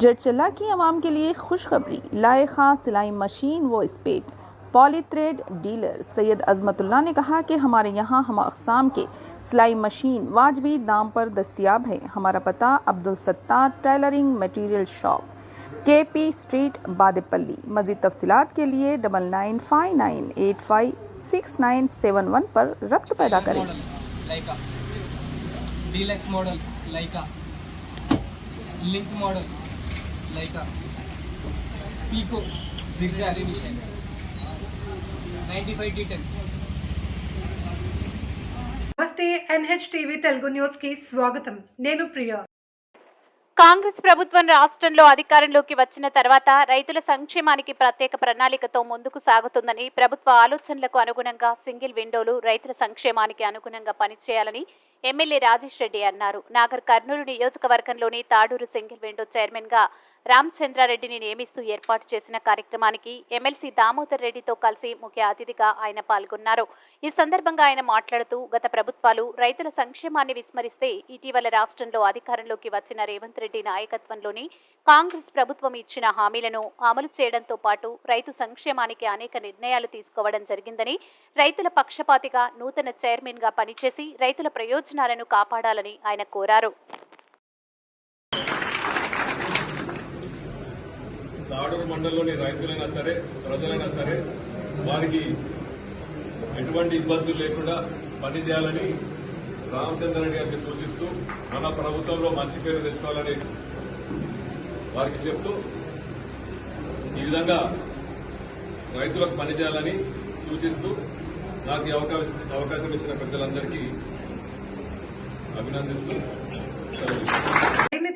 جرچلہ کی عوام کے لیے خوشخبری، لائے خان سلائی مشین و اسپیٹ پالی تریڈ ڈیلر سید عظمت اللہ نے کہا کہ ہمارے یہاں، ہم اقسام کے سلائی مشین واجبی دام پر دستیاب ہے ہمارا پتہ، عبدالستار ٹیلرنگ میٹیریل شاپ، کے پی سٹریٹ باد پلی مزید تفصیلات کے لیے ڈبل نائن فائیو نائن ایٹ فائیو سکس نائن سیون ون پر ربط پیدا کریں۔ لائکا۔ لنک ماڈل۔ Lyka pico zigzag machine ninety five T ten. నమస్తే NH TV Telugu న్యూస్కి స్వాగతం. నేను ప్రియ. కాంగ్రెస్ ప్రభుత్వం రాష్ట్రంలో అధికారంలోకి వచ్చిన తర్వాత రైతుల సంక్షేమానికి ప్రత్యేక ప్రణాళికతో ముందుకు సాగుతుందని ప్రభుత్వ ఆలోచనలకు అనుగుణంగా సింగిల్ విండోలు రైతుల సంక్షేమానికి అనుగుణంగా పనిచేయాలని ఎమ్మెల్యే రాజేష్ రెడ్డి అన్నారు. నాగర్ కర్నూలు నియోజకవర్గంలోని తాడూరు సింగిల్ విండో చైర్మన్గా రామచంద్రారెడ్డిని నియమిస్తూ ఏర్పాటు చేసిన కార్యక్రమానికి ఎమ్మెల్సీ దామోదర్ రెడ్డితో కలిసి ముఖ్య అతిథిగా ఆయన పాల్గొన్నారు. ఈ సందర్భంగా ఆయన మాట్లాడుతూ గత ప్రభుత్వాలు రైతుల సంక్షేమాన్ని విస్మరిస్తే ఇటీవల రాష్ట్రంలో అధికారంలోకి వచ్చిన రేవంత్ రెడ్డి నాయకత్వంలోని కాంగ్రెస్ ప్రభుత్వం ఇచ్చిన హామీలను అమలు చేయడంతో పాటు రైతు సంక్షేమానికి అనేక నిర్ణయాలు తీసుకోవడం జరిగిందని రైతుల పక్షపాతిగా నూతన చైర్మన్గా పనిచేసి రైతుల ప్రయోజనాలను కాపాడాలని ఆయన కోరారు. తాడూరు మండలంలోని రైతులైనా సరే ప్రజలైనా సరే వారికి ఎటువంటి ఇబ్బందులు లేకుండా పనిచేయాలని రామచంద్రరెడ్డి గారికి సూచిస్తూ మన ప్రభుత్వంలో మంచి పేరు తెచ్చుకోవాలని వారికి చెప్తూ ఈ విధంగా రైతులకు పనిచేయాలని సూచిస్తూ నాకు ఈ అవకాశం అవకాశం ఇచ్చిన పెద్దలందరికీ అభినందిస్తూ సెలవు